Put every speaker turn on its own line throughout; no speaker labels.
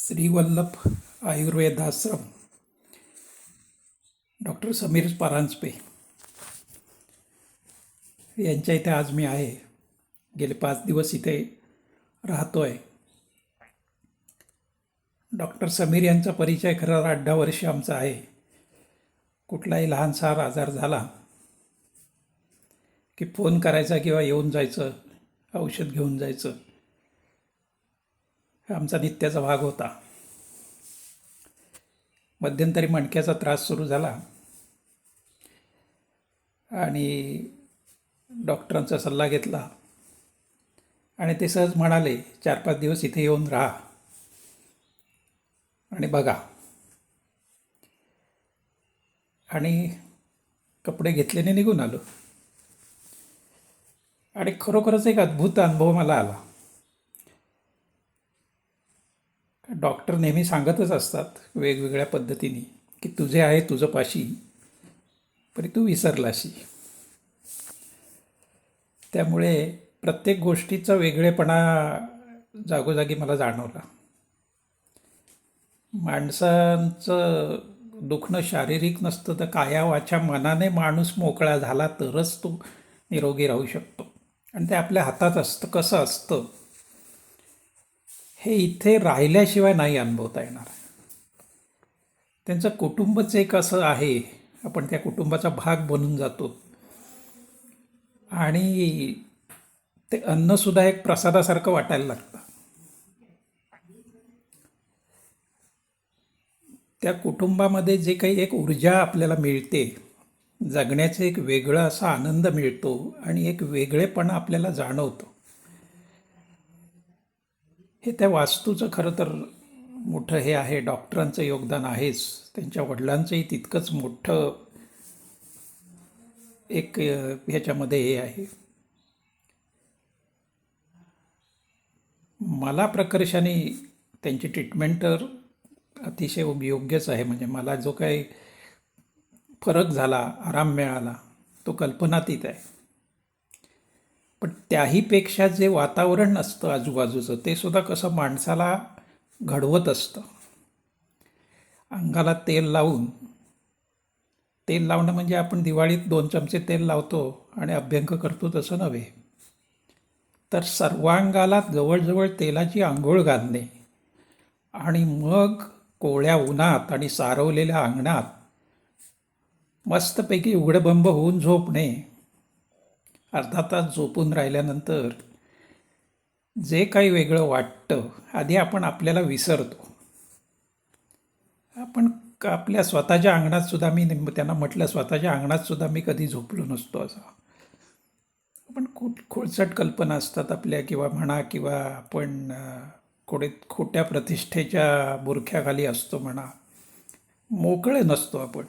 Shrivallabh Ayurvedashram. Doctor Sameer Paranjpe यांच्या इथे आज मी आहे. गेले पाच दिवस इथे राहतो आहे डॉक्टर समीर यांचा परिचय खरं आठ दहा वर्ष आमचा आहे. कुठलाही लहानसा आजार झाला की फोन करायचा किंवा येऊन जायचं औषध घेऊन जायचं आमचा नित्याचा भाग होता. मध्यंतरी मणक्याचा त्रास सुरू झाला. आणि डॉक्टरांचा सल्ला घेतला. आणि ते सहज म्हणाले चार पाच दिवस इथे येऊन राहा. आणि बघा. आणि कपडे घेतल्याने निघून आलो. आणि खरोखरच एक अद्भुत अनुभव मला आला. डॉक्टर नेहमी सांगतच असतात वेगवेगळ्या पद्धतीने की तुझे आहे तुझं पाशी परी तू विसरलाशी. त्यामुळे प्रत्येक गोष्टीचा वेगळेपणा जागोजागी मला जाणवला. माणसांचं दुखणं शारीरिक नसतं तर कायावाच्या मनाने माणूस मोकळा झाला तरच तो निरोगी राहू शकतो. आणि ते आपल्या हातात असतं कसं असतं हे इथे राहिल्याशिवाय नाही अनुभवता येणार. त्यांचं कुटुंबच एक असं आहे आपण त्या कुटुंबाचा भाग बनून जातो. आणि ते अन्नसुद्धा एक प्रसादासारखं वाटायला लागतं. त्या कुटुंबामध्ये जे काही एक ऊर्जा आपल्याला मिळते जगण्याचा एक वेगळा असा आनंद मिळतो आणि एक वेगळेपणा आपल्याला जाणवतो. हे त्या वास्तूचं खरं तर मोठं हे आहे डॉक्टरांचं योगदान आहेच. त्यांच्या वडिलांचंही तितकंच मोठं एक ह्याच्यामध्ये हे आहे. मला प्रकर्षाने त्यांची ट्रीटमेंट तर अतिशय योग्यच आहे. म्हणजे मला जो काही फरक झाला आराम मिळाला तो कल्पनातीत आहे. पण त्याहीपेक्षा जे वातावरण असतं आजूबाजूचं ते सुद्धा कसं माणसाला घडवत असतं. अंगाला तेल लावून तेल लावणं म्हणजे आपण दिवाळीत दोन चमचे तेल लावतो आणि अभ्यंग करतो तसं नव्हे. तर सर्वांगाला जवळजवळ तेलाची आंघोळ घालणे आणि मग कोवळ्या उन्हात आणि सारवलेल्या अंगणात मस्तपैकी उघडबंब होऊन झोपणे अर्धा तास झोपून राहिल्यानंतर जे काही वेगळं वाटतं आधी आपण आपल्याला विसरतो. आपण आपल्या स्वतःच्या अंगणात सुद्धा मी त्यांना म्हटलं स्वतःच्या अंगणात सुद्धा मी कधी झोपलो नसतो असं. आपण खूप खोडसट कल्पना असतात आपल्या किंवा म्हणा किंवा आपण कोडे खोट्या प्रतिष्ठेच्या बुरख्याखाली असतो म्हणा. मोकळे नसतो आपण.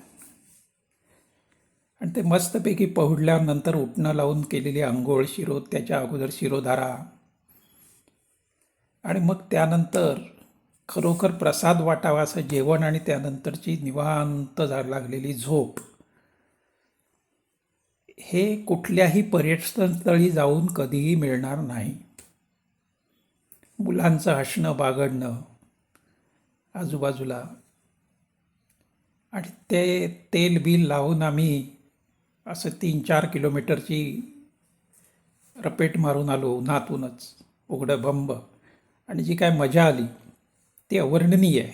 आणि ते मस्तपैकी पहुडल्यानंतर उठणं लावून केलेली आंघोळ शिरो त्याच्या अगोदर शिरोधारा. आणि मग त्यानंतर खरोखर प्रसाद वाटावा असं जेवण आणि त्यानंतरची निवांत जा लागलेली झोप. हे कुठल्याही पर्यटनस्थळी जाऊन कधीही मिळणार नाही. मुलांचं हसणं बागडणं आजूबाजूला. आणि ते तेल बिल लावून आम्ही असं तीन चार किलोमीटरची रपेट मारून आलो उन्हातूनच उघडं बंब आणि जी काय मजा आली ती अवर्णनीय आहे.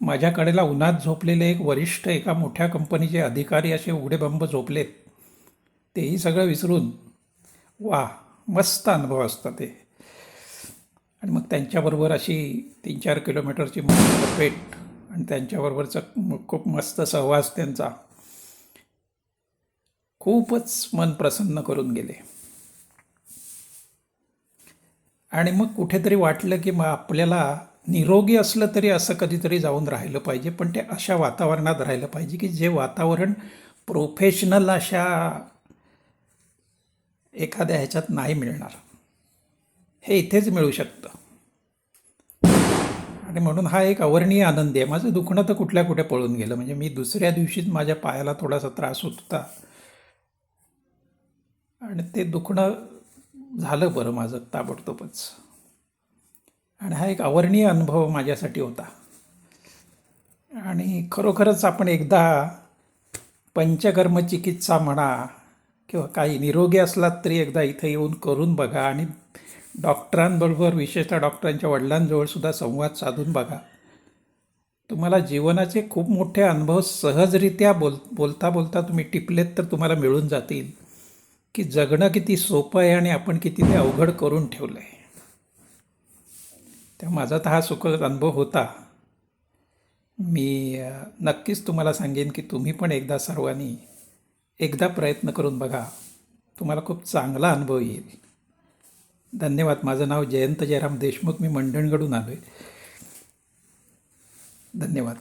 माझ्याकडेला उन्हात झोपलेले एक वरिष्ठ एका मोठ्या कंपनीचे अधिकारी असे उघडे बंब झोपलेत. तेही सगळं विसरून वा मस्त अनुभव असतात ते. आणि मग त्यांच्याबरोबर अशी तीन चार किलोमीटरची मोठी रपेट आणि त्यांच्याबरोबरचा खूप मस्त सहवास त्यांचा. खूपच मन प्रसन्न करून गेले. आणि मग कुठेतरी वाटलं की मग आपल्याला निरोगी असलं तरी असं कधीतरी जाऊन राहिलं पाहिजे पण ते अशा वातावरणात राहिलं पाहिजे की जे वातावरण प्रोफेशनल अशा एखाद्या ह्याच्यात नाही मिळणार. हे इथेच मिळू शकतं. आणि म्हणून हा एक अवर्णीय आनंद आहे. माझं दुखणं तर कुठल्या कुठे पळून गेलं. म्हणजे मी दुसऱ्या दिवशीच माझ्या पायाला थोडासा त्रास होत होता. आणि ते दुखणं झालं बरं माझं ताबडतोबच. आणि हा एक अवर्णीय अनुभव माझ्यासाठी होता. आणि खरोखरच आपण एकदा पंचकर्म चिकित्सा म्हणा किंवा काही निरोगी असलात तरी एकदा इथं येऊन करून बघा आणि डॉक्टरांबरोबर विशेषतः डॉक्टरांच्या वडिलांजवळसुद्धा संवाद साधून बघा. तुम्हाला जीवनाचे खूप मोठे अनुभव सहजरित्या बोल बोलता बोलता तुम्ही टिपलेत तर तुम्हाला मिळून जातील. की जगणं किती सोपं आहे आणि आपण किती ते अवघड करून ठेवलं आहे त्या माझा तर हा सुखद अनुभव होता. मी नक्कीच तुम्हाला सांगेन की तुम्ही पण एकदा सर्वांनी एकदा प्रयत्न करून बघा. तुम्हाला खूप चांगला अनुभव येईल. धन्यवाद. माझं नाव जयंत जयराम देशमुख. मी मंडणगडून आलो आहे धन्यवाद.